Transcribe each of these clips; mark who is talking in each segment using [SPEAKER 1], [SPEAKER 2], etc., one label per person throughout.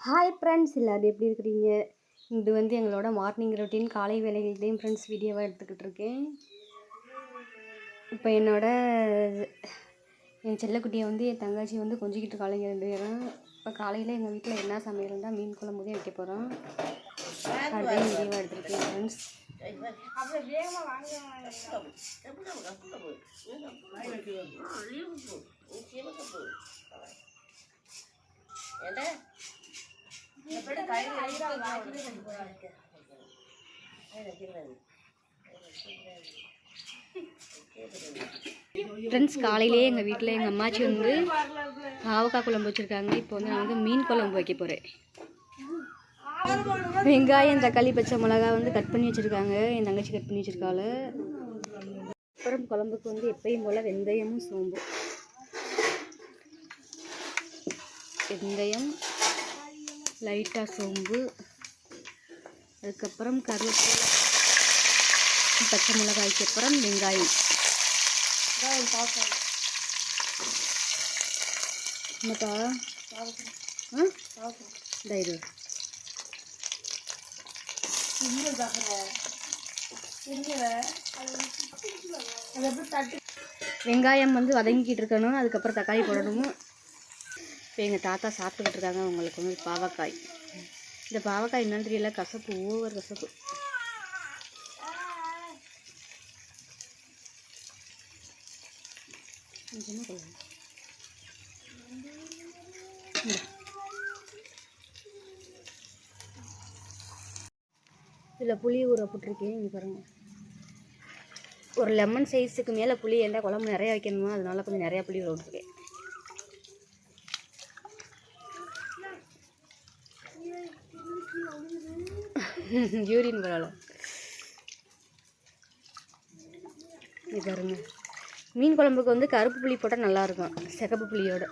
[SPEAKER 1] Hi friends எல்லோரும் எப்படி இருக்கிறீங்க? இது வந்து எங்களோட மார்னிங் ரொட்டீன் காலை வேலைகள்லேயும் ஃப்ரெண்ட்ஸ் வீடியோவாக எடுத்துக்கிட்டு இருக்கேன். இப்போ என்னோட என் செல்லக்குட்டியை வந்து என் தங்கச்சி வந்து கொஞ்சிக்கிட்டு இருக்காளுங்க ரெண்டு பேரும். இப்போ காலையில் எங்கள் வீட்டில் என்ன சமையல் இருந்தால் மீன் குழம்பு தான் வைக்க போகிறோம் அதையும் வீடியோவாக எடுத்துருக்கேன் ஃப்ரெண்ட்ஸ் ஃப்ரெண்ட்ஸ் காலையிலேயே எங்கள் வீட்டில் எங்கள் அம்மாச்சி வந்து பாவக்காய் குழம்பு வச்சுருக்காங்க. இப்போ வந்து நான் வந்து மீன் குழம்பு வைக்க போகிறேன் வெங்காயம் தக்காளி பச்சை மிளகா வந்து கட் பண்ணி வச்சுருக்காங்க. என் தங்கச்சி கட் பண்ணி வச்சுருக்காள். அப்புறம் குழம்புக்கு வந்து எப்பயும் போல் வெந்தயமும் சோம்பும். வெந்தயம் லைட்டாக சோம்பு. அதுக்கப்புறம் கருவேப்பிலை பச்சை மிளகாய்க்கு அப்புறம் வெங்காயம். என்னப்பா? தைரு வெங்காயம் வந்து வதங்கிக்கிட்டு இருக்கணும். அதுக்கப்புறம் தக்காளி போடணும். இப்போ எங்கள் தாத்தா சாப்பிட்டுக்கிட்டு இருக்காங்க அவங்களுக்கு வந்து பாவக்காய். இந்த பாவக்காய் என்னன்னு தெரியல கசப்பு ஓவர் கசப்பு. இதில் புளி ஊற போட்டிருக்கேன் இங்கே பாருங்கள் ஒரு லெமன் சைஸுக்கு மேலே புளி ஏண்டா குழம்பு நிறையா வைக்கணுமா? அதனால கொஞ்சம் நிறையா புளி ஊற விட்டுருக்கேன் யூரின் பரவாயில்ல இது பாருங்க. மீன் குழம்புக்கு வந்து கருப்பு புளி போட்டால் நல்லாயிருக்கும். சிகப்பு புளியோட.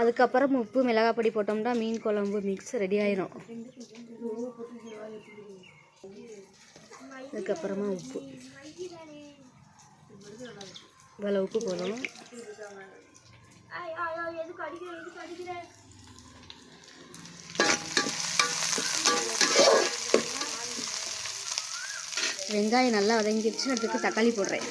[SPEAKER 1] அதுக்கப்புறம் உப்பு மிளகாய் பொடி போட்டோம்னா மீன் குழம்பு மிக்ஸ் ரெடி ஆயிரும். அதுக்கப்புறமா உப்பு. இவ்வளோ உப்பு போதும் வெங்காயம் நல்லா வதங்கிடுச்சு அதுக்கு தக்காளி போடுறேன்.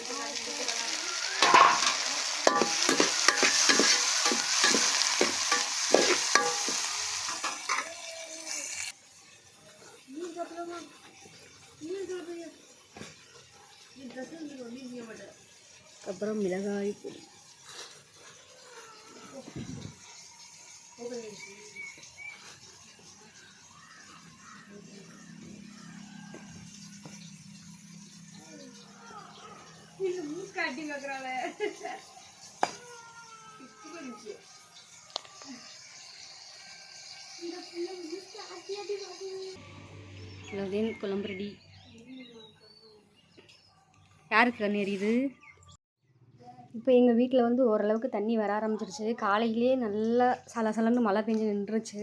[SPEAKER 1] அப்புறம் மிளகாய் பொடி. அவ்வளோதேன் குழம்பு ரெடி யாருக்கு கண்ணு எரியுது? இப்போ எங்கள் வீட்டில் வந்து ஓரளவுக்கு தண்ணி வர ஆரம்பிச்சிருச்சு. காலையிலே நல்லா சலசலன்னு மழை பெஞ்சு நின்றுச்சு.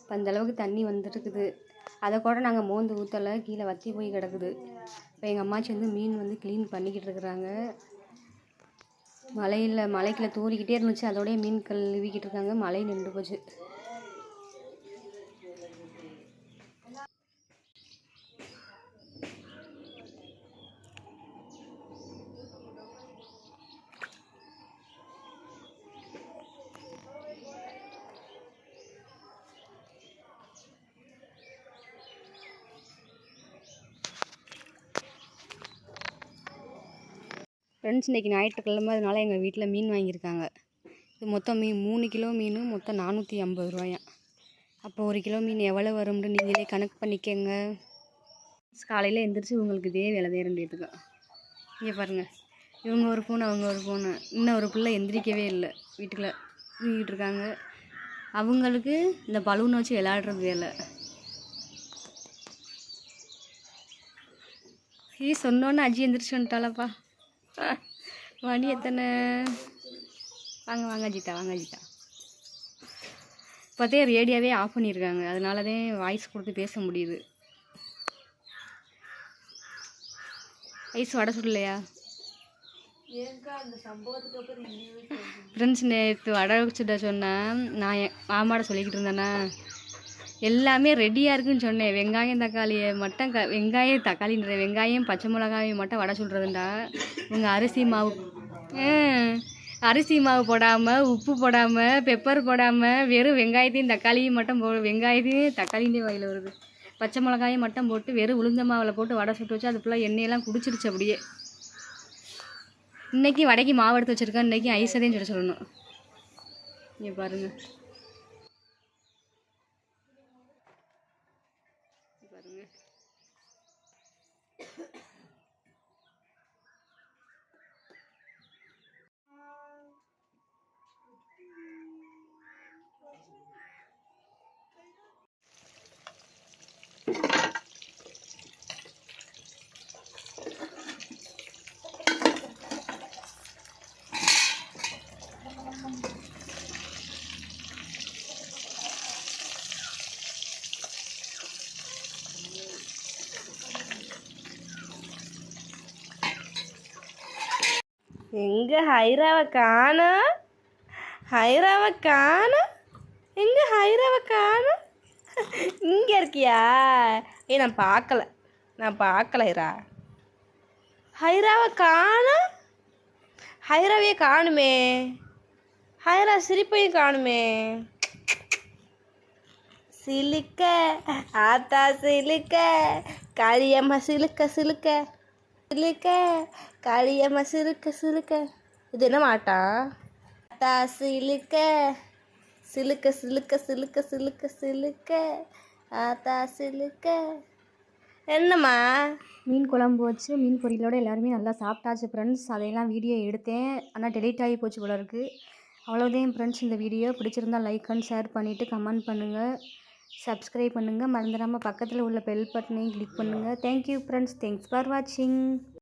[SPEAKER 1] இப்போ அந்தளவுக்கு தண்ணி வந்துட்டுருக்குது அதை கூட நாங்கள் மோந்து ஊற்றலை கீழே வற்றி போய் கிடக்குது. இப்போ எங்கள் அம்மாச்சி வந்து மீன் வந்து க்ளீன் பண்ணிக்கிட்டு இருக்கிறாங்க. மலையில் மலைக்குள்ள தூறிக்கிட்டே இருந்துச்சு. அதோடய மீன் கழுவிக்கிட்டு இருக்காங்க. மழை நின்று போச்சு. ஃப்ரெண்ட்ஸ் இன்றைக்கி ஞாயிற்றுக்கிழமை அதனால எங்கள் வீட்டில் மீன் வாங்கியிருக்காங்க. இது மொத்தம் மீன் மூணு கிலோ மீன் மொத்தம் நானூற்றி ஐம்பது ரூபாயாம் அப்போ ஒரு கிலோ மீன் எவ்வளோ வரும்னு நீங்களே கணக்கு பண்ணிக்கங்க. காலையில் எந்திரிச்சு உங்களுக்கு இதே வேலை தான் ரெண்டு இங்கே பாருங்கள் இவங்க ஒரு ஃபோன் அவங்க ஒரு ஃபோனு இன்னும் ஒரு பிள்ளை எந்திரிக்கவே இல்லை. வீட்டுக்குள்ளே தூங்கிட்டு இருக்காங்க. அவங்களுக்கு இந்த பலூனை வச்சு விளையாடுறது வேலை. ஏய் சொன்னோன்னு அஜி எந்திரிச்சு வந்துட்டாலப்பா மணி எத்தனை? வாங்க வாங்க அஜிதா வாங்க அஜிதா இப்போதே ரேடியோவே ஆஃப் பண்ணியிருக்காங்க. அதனால தான் வாய்ஸ் கொடுத்து பேச முடியுது. ஐஸ் வடை சுடலையா? ஃப்ரெண்ட்ஸ் நேற்று வடை சுட சொன்னேன். நான் என் மாமாட சொல்லிக்கிட்டு இருந்தேன்னா எல்லாமே ரெடியாக இருக்குன்னு சொன்னேன். வெங்காயம் தக்காளியை மட்டும் க வெங்காயம் தக்காளின்ற வெங்காயம் பச்சை மிளகாயும் மட்டும் வடை சுடுறதுண்டா உங்கள் அரிசி மாவு. அரிசி மாவு போடாமல் உப்பு போடாமல் பெப்பர் போடாமல் வெறும் வெங்காயத்தையும் தக்காளியும் மட்டும் போ வெங்காயத்தையும் தக்காளியும் வாயில் வருது. பச்சை மிளகாயும் மட்டும் போட்டு வெறும் உளுந்த மாவில் போட்டு வடை சுட்டு வச்சு அது ஃபுல்லாக எண்ணெயெல்லாம் குடிச்சிருச்சு அப்படியே. இன்றைக்கி வடைக்கு மாவு எடுத்து வச்சிருக்கேன். இன்னைக்கு ஐஸதையும் சொல்ல சொல்லணும். இங்கே பாருங்கள்
[SPEAKER 2] எங்க ஹைராவை காணோம் ஹைராவை காணோம் எங்க ஹைராவை காணோம் இங்க இருக்கியா? ஏய் நான் பார்க்கல. நான் பார்க்கல ஹைரா. ஹைராவை காணோம் ஹைராவையே காணுமே. ஹைரா சிரிப்பையும் காணுமே. சிலுக்க ஆத்தா சிலுக்க காளியம்மா சிலுக்க சிலுக்க. சிலுக்க காளியம்மா சிலுக்க சிலுக்க. இது என்ன மாட்டா? ஆத்தா சிலுக்க சிலுக்க சிலுக்க சிலுக்க சிலுக்க சிலுக்க. ஆத்தா சிலுக்க. என்னம்மா?
[SPEAKER 1] மீன் குழம்பு வச்சு மீன் பொரியலோட எல்லாருமே நல்லா சாப்பிட்டாச்சு ஃப்ரெண்ட்ஸ் அதையெல்லாம் வீடியோ எடுத்தேன். ஆனால் டெலீட் ஆகி போச்சு போல இருக்குது அவ்வளோதான் ஃப்ரெண்ட்ஸ் இந்த வீடியோ பிடிச்சிருந்தா லைக் அண்ட் ஷேர் பண்ணிவிட்டு கமெண்ட் பண்ணுங்கள் சப்ஸ்கிரைப் பண்ணுங்கள் மறந்துடாமல் பக்கத்தில் உள்ள பெல் பட்டனையும் கிளிக் பண்ணுங்கள் தேங்க்யூ ஃப்ரெண்ட்ஸ் தேங்க்ஸ் ஃபார் வாட்சிங்